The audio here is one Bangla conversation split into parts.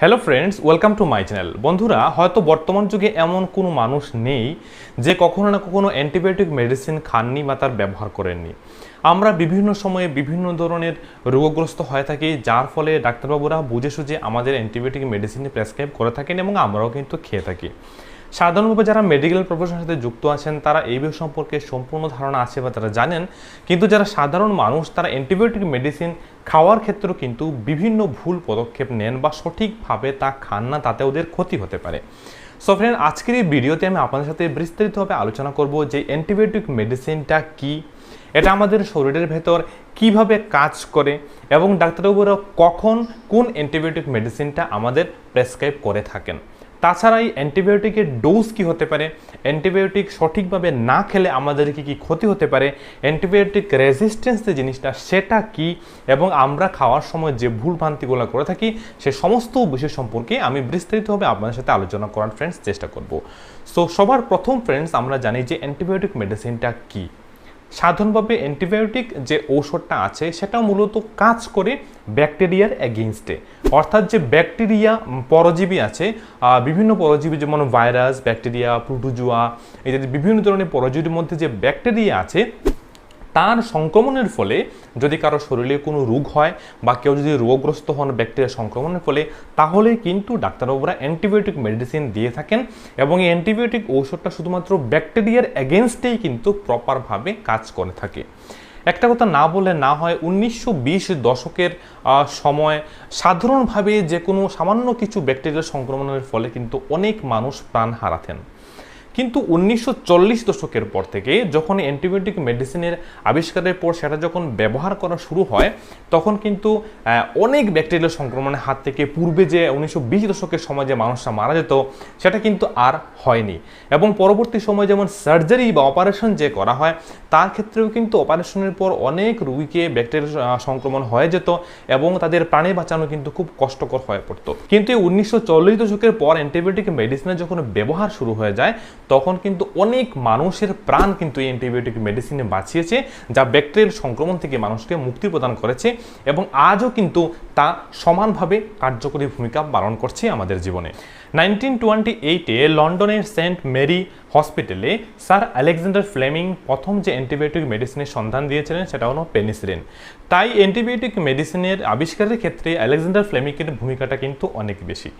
Hello friends welcome to my channel বন্ধুরা, হয়তো বর্তমান যুগে এমন কোনো মানুষ নেই যে কখনো না কখনো অ্যান্টিবায়োটিক মেডিসিন খাননি বা তার ব্যবহার করেননি। আমরা বিভিন্ন সময়ে বিভিন্ন ধরনের রোগগ্রস্ত হয়ে থাকি, যার ফলে ডাক্তারবাবুরা বুঝে সুঝে আমাদের অ্যান্টিবায়োটিক মেডিসিন প্রেসক্রাইব করে থাকেন এবং আমরাও কিন্তু খেয়ে থাকি। সাধারণভাবে যারা মেডিকেল প্রফেশনের সাথে যুক্ত আছেন, তারা এই বিষয় সম্পর্কে সম্পূর্ণ ধারণা আছে বা তারা জানেন। কিন্তু যারা সাধারণ মানুষ, তারা অ্যান্টিবায়োটিক মেডিসিন খাওয়ার ক্ষেত্রেও কিন্তু বিভিন্ন ভুল পদক্ষেপ নেন বা সঠিকভাবে তা খান না, তাতে ওদের ক্ষতি হতে পারে। সো ফ্রেন্ড আজকের এই ভিডিওতে আমি আপনাদের সাথে বিস্তারিতভাবে আলোচনা করব যে অ্যান্টিবায়োটিক মেডিসিনটা কী, এটা আমাদের শরীরের ভেতর কীভাবে কাজ করে এবং ডাক্তারবাবুরা কখন কোন অ্যান্টিবায়োটিক মেডিসিনটা আমাদের প্রেসক্রাইব করে থাকেন। তাছাড়া এই অ্যান্টিবায়োটিকের ডোজ কি হতে পারে? অ্যান্টিবায়োটিক সঠিকভাবে না খেলে আমাদের কি কি ক্ষতি হতে পারে? অ্যান্টিবায়োটিক রেজিস্ট্যান্স যে জিনিসটা, সেটা কি? এবং আমরা খাওয়ার সময় যে ভুল ভ্রান্তিগুলো করে থাকি, সে সমস্ত বিষয় সম্পর্কে আমি বিস্তারিতভাবে আপনাদের সাথে আলোচনা করার ফ্রেন্ডস চেষ্টা করব। সো সবার প্রথম ফ্রেন্ডস আমরা জানি যে অ্যান্টিবায়োটিক মেডিসিনটা কী। সাধারণভাবে অ্যান্টিবায়োটিক যে ঔষধটা আছে সেটা মূলত কাজ করে ব্যাকটেরিয়ার অ্যাগেনস্টে অর্থাৎ যে ব্যাকটেরিয়া পরজীবী আছে বিভিন্ন পরজীবী যেমন ভাইরাস, ব্যাকটেরিয়া, প্রোটোজোয়া ইত্যাদি বিভিন্ন ধরনের পরজীবীর মধ্যে যে ব্যাকটেরিয়া আছে তার সংক্রমণের ফলে যদি কারও শরীরে কোনো রোগ হয় বা কেউ যদি রোগগ্রস্ত হন ব্যাকটেরিয়া সংক্রমণের ফলে, তাহলে কিন্তু ডাক্তারবাবুরা অ্যান্টিবায়োটিক মেডিসিন দিয়ে থাকেন এবং এই অ্যান্টিবায়োটিক ঔষধটা শুধুমাত্র ব্যাকটেরিয়ার এগেনস্টেই কিন্তু প্রপারভাবে কাজ করে থাকে। একটা কথা না বলে না হয়, উনিশশো বিশ দশকের সময় সাধারণভাবে যে কোনো সামান্য কিছু ব্যাকটেরিয়া সংক্রমণের ফলে কিন্তু অনেক মানুষ প্রাণ হারাতেন। কিন্তু উনিশশো চল্লিশ দশকের পর থেকে যখন অ্যান্টিবায়োটিক মেডিসিনের আবিষ্কারের পর সেটা যখন ব্যবহার করা শুরু হয়, তখন কিন্তু অনেক ব্যাকটেরিয়াল সংক্রমণের হাত থেকে পূর্বে যে উনিশশো বিশ দশকের সময় যে মানুষরা মারা যেত, সেটা কিন্তু আর হয়নি। এবং পরবর্তী সময় যেমন সার্জারি বা অপারেশন যে করা হয়, তার ক্ষেত্রেও কিন্তু অপারেশনের পর অনেক রুগীকে ব্যাকটেরিয়াল সংক্রমণ হয়ে যেত এবং তাদের প্রাণে বাঁচানো কিন্তু খুব কষ্টকর হয়ে পড়তো। কিন্তু এই উনিশশো চল্লিশ দশকের পর অ্যান্টিবায়োটিক মেডিসিনের যখন ব্যবহার শুরু হয়ে যায় তখন কিন্তু অনেক মানুষের প্রাণ কিন্তু এই অ্যান্টিবায়োটিক মেডিসিনে বাঁচিয়েছে, যা ব্যাকটেরিয়াল সংক্রমণ থেকে মানুষকে মুক্তি প্রদান করেছে এবং আজও কিন্তু তা সমানভাবে কার্যকরী ভূমিকা পালন করছে আমাদের জীবনে। নাইনটিন টোয়েন্টি এইটে লন্ডনের সেন্ট মেরি হসপিটালে স্যার আলেকজান্ডার ফ্লেমিং প্রথম যে অ্যান্টিবায়োটিক মেডিসিনের সন্ধান দিয়েছিলেন সেটা হলো পেনিসিলিন। তাই অ্যান্টিবায়োটিক মেডিসিনের আবিষ্কারের ক্ষেত্রে আলেকজান্ডার ফ্লেমিংয়ের ভূমিকাটা কিন্তু অনেক বেশি।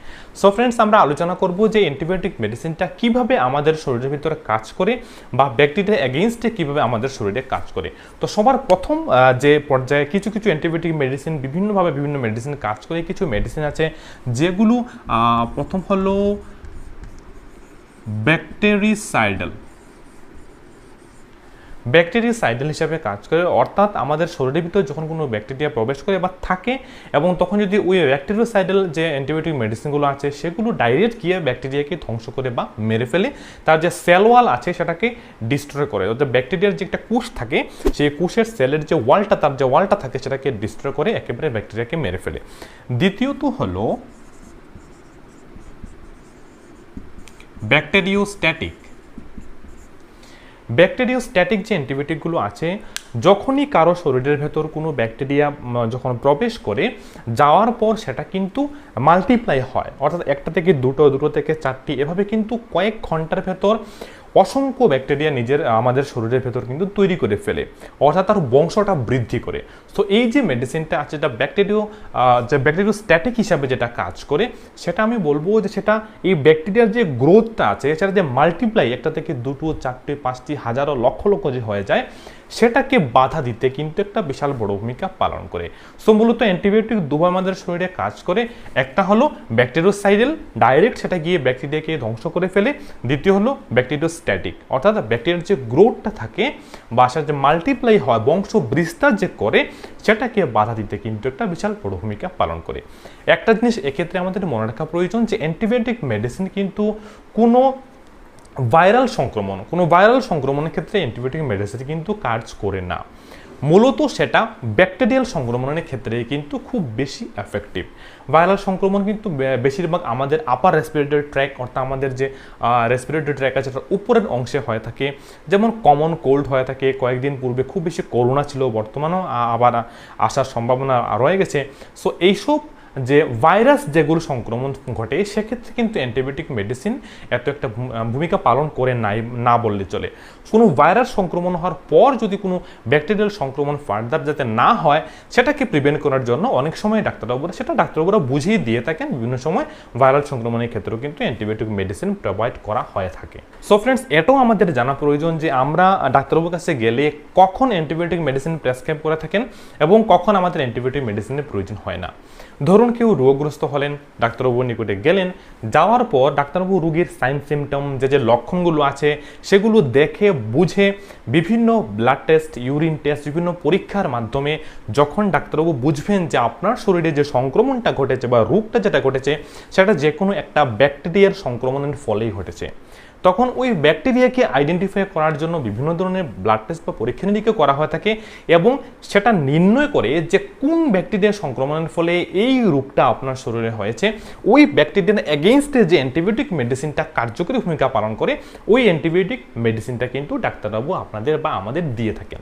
সো ফ্রেন্ডস আমরা আলোচনা করব যে অ্যান্টিবায়োটিক মেডিসিনটা কীভাবে আমাদের শরীরের ভিতরে কাজ করে বা ব্যাকটেরিয়া এগেনস্টে কীভাবে আমাদের শরীরে কাজ করে। তো সবার প্রথম যে পর্যায়ে কিছু কিছু অ্যান্টিবায়োটিক মেডিসিন, বিভিন্নভাবে বিভিন্ন মেডিসিন কাজ করে কিছু মেডিসিন আছে যেগুলো প্রথম হলো ব্যাকটেরিসাইডাল। ব্যাকটেরিয়াসাইডাল হিসাবে কাজ করে, অর্থাৎ আমাদের শরীরের ভিতরে যখন কোনো ব্যাকটেরিয়া প্রবেশ করে বা থাকে, এবং তখন যদি ওই ব্যাকটেরিয়াসাইডাল যে অ্যান্টিবায়োটিক মেডিসিনগুলো আছে, সেগুলো ডাইরেক্ট গিয়ে ব্যাকটেরিয়াকে ধ্বংস করে বা মেরে ফেলে, তার যে সেল ওয়াল আছে সেটাকে ডিস্ট্রয় করে। অর্থাৎ ব্যাকটেরিয়ার যে একটা কোষ থাকে, সেই কোষের সেলের যে ওয়ালটা তার যে ওয়ালটা থাকে, সেটাকে ডিস্ট্রয় করে একেবারে ব্যাকটেরিয়াকে মেরে ফেলে। দ্বিতীয়ত হলো ব্যাকটেরিওস্ট্যাটিক। ব্যাকটেরিওস্ট্যাটিক যে অ্যান্টিবায়োটিকগুলো আছে, যখনই কারও শরীরের ভেতর কোনো ব্যাকটেরিয়া যখন প্রবেশ করে, যাওয়ার পর সেটা কিন্তু মাল্টিপ্লাই হয়। অর্থাৎ একটা থেকে দুটো দুটো থেকে চারটি, এভাবে কিন্তু কয়েক ঘণ্টার ভেতর অসংখ্য ব্যাকটেরিয়া নিজের আমাদের শরীরের ভেতর কিন্তু তৈরি করে ফেলে। অর্থাৎ তার বংশটা বৃদ্ধি করে। তো এই যে মেডিসিনটা আছে, যেটা ব্যাকটেরিও যে ব্যাকটেরিও স্ট্যাটিক হিসাবে যেটা কাজ করে, সেটা আমি বলব যে সেটা এই ব্যাকটেরিয়ার যে গ্রোথটা আছে, এছাড়া যে মাল্টিপ্লাই একটা থেকে দুটো, চারটে, পাঁচটি, হাজারো, লক্ষ লক্ষ যে হয়ে যায় সেটাকে বাধা দিতে কিন্তু একটা বিশাল বড় ভূমিকা পালন করে। সো মূলত অ্যান্টিবায়োটিক দুবার আমাদের শরীরে কাজ করে। একটা হলো ব্যাকটেরিওসাইডেল ডাইরেক্ট সেটা গিয়ে ব্যাকটেরিয়াকে ধ্বংস করে ফেলে। দ্বিতীয় হলো ব্যাকটেরিওস্ট্যাটিক, অর্থাৎ ব্যাকটেরিয়ার যে গ্রোথটা থাকে বা সেটা যে মাল্টিপ্লাই হয় বংশ বিস্তার যে করে, সেটাকে বাধা দিতে কিন্তু একটা বিশাল বড় ভূমিকা পালন করে। একটা জিনিস এক্ষেত্রে আমাদের মনে রাখা প্রয়োজন যে অ্যান্টিবায়োটিক মেডিসিন কিন্তু কোনো ভাইরাল সংক্রমণ, কোনো ভাইরাল সংক্রমণের ক্ষেত্রে অ্যান্টিবায়োটিক মেডিসিন কিন্তু কাজ করে না। মূলত সেটা ব্যাকটেরিয়াল সংক্রমণের ক্ষেত্রে কিন্তু খুব বেশি এফেক্টিভ ভাইরাল সংক্রমণ কিন্তু বেশিরভাগ আমাদের আপার রেসপিরেটরি ট্র্যাক অর্থাৎ আমাদের যে রেসপিরেটরি ট্র্যাক আছে, সেটার উপরের অংশে হয়ে থাকে। যেমন কমন কোল্ড হয়ে থাকে, কয়েকদিন পূর্বে খুব বেশি করোনা ছিল, বর্তমানেও আবার আসার সম্ভাবনা রয়ে গেছে। সো এইসব যে ভাইরাস যেগুলো সংক্রমণ ঘটে, সেক্ষেত্রে কিন্তু অ্যান্টিবায়োটিক মেডিসিন এত একটা ভূমিকা পালন করে নাই, না বললে চলে। কোনো ভাইরাস সংক্রমণ হওয়ার পর যদি কোনো ব্যাকটেরিয়াল সংক্রমণ ফার্দার যাতে না হয়, সেটাকে প্রিভেন্ট করার জন্য অনেক সময় ডাক্তারবাবুরা, সেটা ডাক্তারবাবুরা বুঝিয়ে দিয়ে থাকেন। বিভিন্ন সময় ভাইরাল সংক্রমণের ক্ষেত্রেও কিন্তু অ্যান্টিবায়োটিক মেডিসিন প্রোভাইড করা হয়ে থাকে। সো ফ্রেন্ডস এটাও আমাদের জানা প্রয়োজন যে আমরা ডাক্তারবাবুর কাছে গেলে কখন অ্যান্টিবায়োটিক মেডিসিন প্রেসক্রাইব করে থাকেন এবং কখন আমাদের অ্যান্টিবায়োটিক মেডিসিনের প্রয়োজন হয় না। ধরুন কেউ রোগগ্রস্ত হলেন, ডাক্তারবাবুর নিকটে গেলেন, যাওয়ার পর ডাক্তারবাবু রোগীর সাইন সিমটম যে যে লক্ষণগুলো আছে, সেগুলো দেখে, বুঝে, বিভিন্ন ব্লাড টেস্ট ইউরিন টেস্ট বিভিন্ন পরীক্ষার মাধ্যমে যখন ডাক্তারবাবু বুঝবেন যে আপনার শরীরে যে সংক্রমণটা ঘটেছে বা রোগটা যেটা ঘটেছে, সেটা যে কোনো একটা ব্যাকটেরিয়ার সংক্রমণের ফলেই ঘটেছে। তখন ওই ব্যাকটেরিয়াকে আইডেন্টিফাই করার জন্য বিভিন্ন ধরনের ব্লাড টেস্ট বা পরীক্ষা নিরীক্ষা করা হয়ে থাকে এবং সেটা নির্ণয় করে যে কোন ব্যাকটেরিয়ার সংক্রমণের ফলে এই রোগটা আপনার শরীরে হয়েছে। ওই ব্যাকটেরিয়ার এগেনস্টে যে অ্যান্টিবায়োটিক মেডিসিনটা কার্যকরী ভূমিকা পালন করে, ওই অ্যান্টিবায়োটিক মেডিসিনটা কিন্তু ডাক্তারবাবু আপনাদের বা আমাদের দিয়ে থাকেন।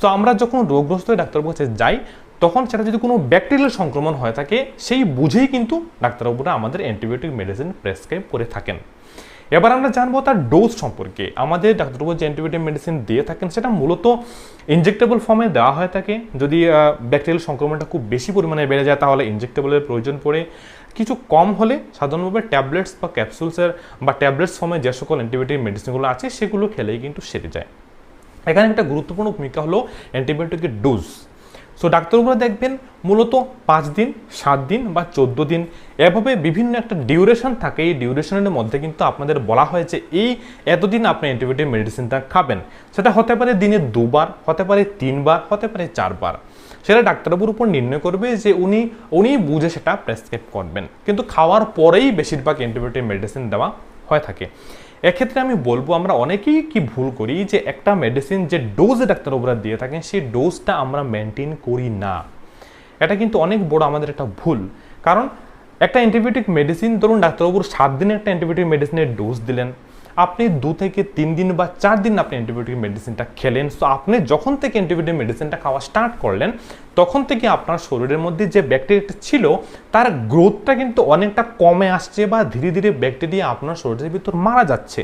তো আমরা যখন রোগগ্রস্ত ডাক্তারবাবুর কাছে যাই, তখন সেটা যদি কোনো ব্যাকটেরিয়াল সংক্রমণ হয়ে থাকে, সেই বুঝেই কিন্তু ডাক্তারবাবুরা আমাদের অ্যান্টিবায়োটিক মেডিসিন প্রেসক্রাইব করে থাকেন। এবার আমরা জানব তার ডোজ সম্পর্কে। আমাদের ডাক্তারবাবু যে অ্যান্টিবায়োটিক মেডিসিন দিয়ে থাকেন, সেটা মূলত ইনজেক্টেবল ফর্মে দেওয়া হয়ে থাকে। যদি ব্যাকটেরিয়াল সংক্রমণটা খুব বেশি পরিমাণে বেড়ে যায়, তাহলে ইনজেক্টেবলের প্রয়োজন পড়ে। কিছু কম হলে সাধারণভাবে ট্যাবলেটস বা ক্যাপসুলসের বা ট্যাবলেটস ফর্মে যে সকল অ্যান্টিবায়োটিক মেডিসিনগুলো আছে, সেগুলো খেলেই কিন্তু সেরে যায়। এখানে একটা গুরুত্বপূর্ণ ভূমিকা হলো অ্যান্টিবায়োটিকের ডোজ সো ডাক্তারবাবুরা দেখবেন মূলত পাঁচ দিন, সাত দিন বা চোদ্দ দিন, এভাবে বিভিন্ন একটা ডিউরেশন থাকে। এই ডিউরেশনের মধ্যে কিন্তু আপনাদের বলা হয়েছে, এই এতদিন আপনি অ্যান্টিবায়োটিক মেডিসিনটা খাবেন। সেটা হতে পারে দিনে দুবার, হতে পারে তিনবার, হতে পারে চারবার। সেটা ডাক্তারবাবুর উপর নির্ণয় করবে যে উনি উনি বুঝে সেটা প্রেসক্রাইব করবেন। কিন্তু খাওয়ার পরেই বেশিরভাগ অ্যান্টিবায়োটিক মেডিসিন দেওয়া হয়ে থাকে। এক্ষেত্রে আমি বলব আমরা অনেকেই কি ভুল করি যে একটা মেডিসিন যে ডোজে ডাক্তারবাবুরা দিয়ে থাকেন, সেই ডোজটা আমরা মেনটেন করি না। এটা কিন্তু অনেক বড় আমাদের একটা ভুল। কারণ একটা অ্যান্টিবায়োটিক মেডিসিন ধরুন ডাক্তারবাবুর সাত দিনের একটা অ্যান্টিবায়োটিক মেডিসিনের ডোজ দিলেন আপনি দু থেকে তিন দিন বা চার দিন আপনি অ্যান্টিবায়োটিক মেডিসিনটা খেলেন। সো আপনি যখন থেকে অ্যান্টিবায়োটিক মেডিসিনটা খাওয়া স্টার্ট করলেন, তখন থেকে আপনার শরীরের মধ্যে যে ব্যাকটেরিয়াটা ছিল, তার গ্রোথটা কিন্তু অনেকটা কমে আসছে বা ধীরে ধীরে ব্যাকটেরিয়া আপনার শরীরের ভিতর মারা যাচ্ছে।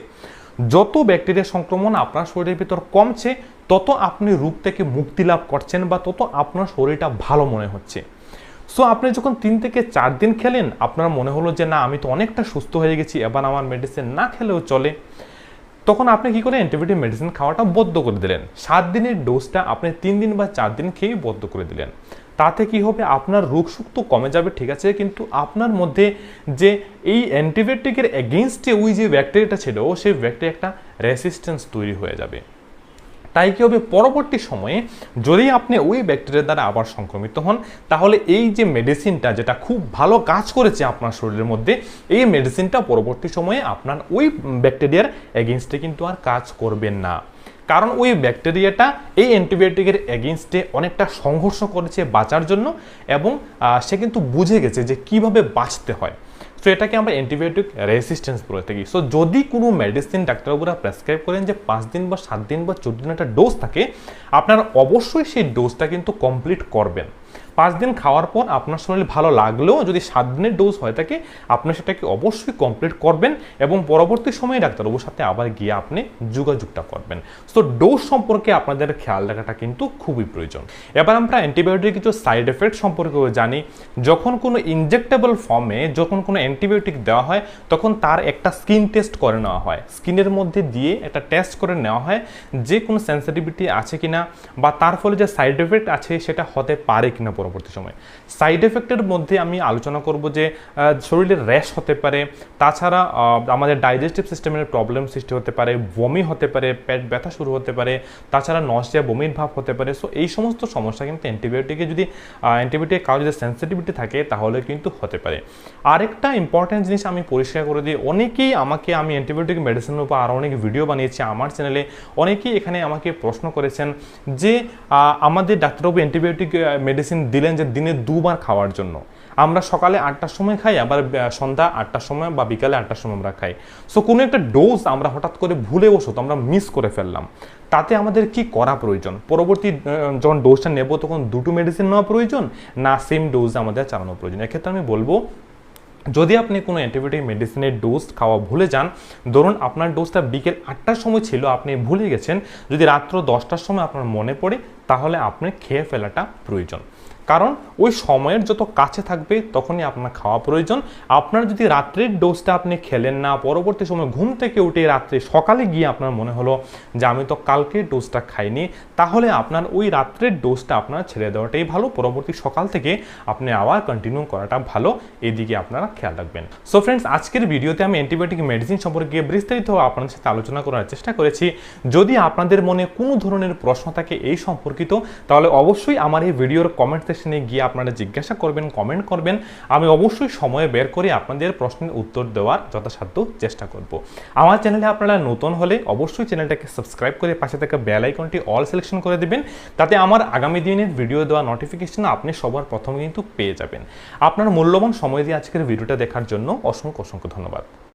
যত ব্যাকটেরিয়া সংক্রমণ আপনার শরীরের ভিতর কমছে, তত আপনি রোগ থেকে মুক্তি লাভ করছেন বা তত আপনার শরীরটা ভালো মনে হচ্ছে। সো আপনি যখন তিন থেকে চার দিন খেলেন, আপনার মনে হলো যে, না, আমি তো অনেকটা সুস্থ হয়ে গেছি, এবার আমার মেডিসিন না খেলেও চলে। তখন আপনি কি করে অ্যান্টিবায়োটিক মেডিসিন খাওয়াটা বদ্ধ করে দিলেন। সাত দিনের ডোজটা আপনি তিন দিন বা চার দিন খেয়েই বদ্ধ করে দিলেন। তাতে কি হবে? আপনার রোগ সুখ তো কমে যাবে, ঠিক আছে? কিন্তু আপনার মধ্যে যে এই অ্যান্টিবায়োটিকের এগেনস্টে ওই যে ব্যাকটেরিয়াটা ছিল, সেই ব্যাকটেরিয়া একটা রেসিস্ট্যান্স তৈরি হয়ে যাবে। তাই কি হবে? পরবর্তী সময়ে যদি আপনি ওই ব্যাকটেরিয়ার দ্বারা আবার সংক্রমিত হন, তাহলে এই যে মেডিসিনটা যেটা খুব ভালো কাজ করেছে আপনার শরীরের মধ্যে, এই মেডিসিনটা পরবর্তী সময়ে আপনার ওই ব্যাকটেরিয়ার এগেনস্টে কিন্তু আর কাজ করবেন না। কারণ ওই ব্যাকটেরিয়াটা এই অ্যান্টিবায়োটিকের এগেনস্টে অনেকটা সংঘর্ষ করেছে বাঁচার জন্য এবং সে কিন্তু বুঝে গেছে যে কীভাবে বাঁচতে হয়। সো এটাকে আমরা অ্যান্টিবায়োটিক রেসিস্টেন্স বলে থাকি। সো যদি কোনো মেডিসিন ডাক্তারবাবুরা প্রেসক্রাইব করেন যে পাঁচ দিন বা সাত দিন বা চোদ্দ দিন একটা ডোজ থাকে, আপনারা অবশ্যই সেই ডোজটা কিন্তু কমপ্লিট করবেন। পাঁচ দিন খাওয়ার পর আপনার শরীর ভালো লাগলেও যদি সাত দিনের ডোজ হয়ে থাকে আপনি সেটাকে অবশ্যই কমপ্লিট করবেন এবং পরবর্তী সময়ে ডাক্তারবাবুর সাথে আবার গিয়ে আপনি যোগাযোগটা করবেন। সো ডোজ সম্পর্কে আপনাদের খেয়াল রাখাটা কিন্তু খুবই প্রয়োজন। এবার আমরা অ্যান্টিবায়োটিক কিছু সাইড এফেক্ট সম্পর্কেও জানি। যখন কোনো ইনজেক্টেবল ফর্মে যখন কোনো অ্যান্টিবায়োটিক দেওয়া হয়, তখন তার একটা স্কিন টেস্ট করে নেওয়া হয়। স্কিনের মধ্যে দিয়ে একটা টেস্ট করে নেওয়া হয় যে কোনো সেন্সিটিভিটি আছে কিনা বা তার ফলে যে সাইড এফেক্ট আছে সেটা হতে পারে কিনা। পরবর্তী সময়। সাইড এফেক্টের মধ্যে আমি আলোচনা করব যে আহ, শরীরের র্যাশ হতে পারে তাছাড়া আমাদের ডাইজেস্টিভ সিস্টেমের প্রবলেম সৃষ্টি হতে পারে বমি হতে পারে পেট ব্যথা শুরু হতে পারে তাছাড়া নশিয়া বমির ভাব হতে পারে। সো এই সমস্ত সমস্যা কিন্তু অ্যান্টিবায়োটিকে যদি অ্যান্টিবায়োটিক কারও যদি সেন্সিটিভিটি থাকে তাহলে কিন্তু হতে পারে। আরেকটা ইম্পর্টেন্ট জিনিস আমি পরিষ্কার করে দিই অনেকেই আমাকে আমি অ্যান্টিবায়োটিক মেডিসিনের উপর আরও অনেক ভিডিও বানিয়েছি আমার চ্যানেলে অনেকেই এখানে আমাকে প্রশ্ন করেছেন যে আমাদের ডাক্তারবাবু অ্যান্টিবায়োটিক মেডিসিন দিলেন যে দিনে দুবার খাওয়ার জন্য। আমরা সকালে আটটার সময় খাই, আবার সন্ধ্যা আটটার সময় বা বিকালে আটটার সময় আমরা খাই। সো কোনো একটা ডোজ আমরা হঠাৎ করে ভুলে তো আমরা মিস করে ফেললাম। তাতে আমাদের কি করা প্রয়োজন? পরবর্তী যখন ডোজটা নেব, তখন দুটো মেডিসিন নেওয়া প্রয়োজন? না সেম ডোজ আমাদের চালানো প্রয়োজন। এক্ষেত্রে আমি বলব, যদি আপনি কোনো অ্যান্টিবায়োটিক মেডিসিনের ডোজ খাওয়া ভুলে যান, ধরুন আপনার ডোজটা বিকেল আটটার সময় ছিল, আপনি ভুলে গেছেন, যদি রাত্র দশটার সময় আপনার মনে পড়ে, তাহলে আপনি খেয়ে ফেলাটা প্রয়োজন। কারণ ওই সময়ের যত কাছে থাকবে তখনই আপনার খাওয়া প্রয়োজন। আপনার যদি রাত্রের ডোজটা আপনি খেলেন না, পরবর্তী সময় ঘুম থেকে উঠে রাত্রে সকালে গিয়ে আপনার মনে হলো যে আমি তো কালকে ডোজটা খাইনি, তাহলে আপনার ওই রাত্রের ডোজটা আপনার ছেড়ে দেওয়াটাই ভালো। পরবর্তী সকাল থেকে আপনি আবার কন্টিনিউ করাটা ভালো। এদিকে আপনারা খেয়াল রাখবেন। সো ফ্রেন্ডস আজকের ভিডিওতে আমি অ্যান্টিবায়োটিক মেডিসিন সম্পর্কে বিস্তারিত আপনাদের সাথে আলোচনা করার চেষ্টা করেছি। যদি আপনাদের মনে কোনো ধরনের প্রশ্ন থাকে এই সম্পর্কিত, তাহলে অবশ্যই আমার এই ভিডিওর কমেন্ট সেকশনে গিয়ে আপনারা জিজ্ঞাসা করবেন কমেন্ট করবেন। আমি অবশ্যই সময় বের করে আপনাদের প্রশ্নের উত্তর দেওয়ার যথাসাধ্য চেষ্টা করব। আমার চ্যানেলে আপনারা নতুন হলে অবশ্যই চ্যানেলটাকে সাবস্ক্রাইব করে পাশে থাকা বেল আইকনটি অল সিলেকশন করে দেবেন। তাতে আমার আগামী দিনের ভিডিও দেওয়া নোটিফিকেশন আপনি সবার প্রথমে কিন্তু পেয়ে যাবেন। আপনার মূল্যবান সময় দিয়ে আজকের ভিডিওটা দেখার জন্য অসংখ্য অসংখ্য ধন্যবাদ।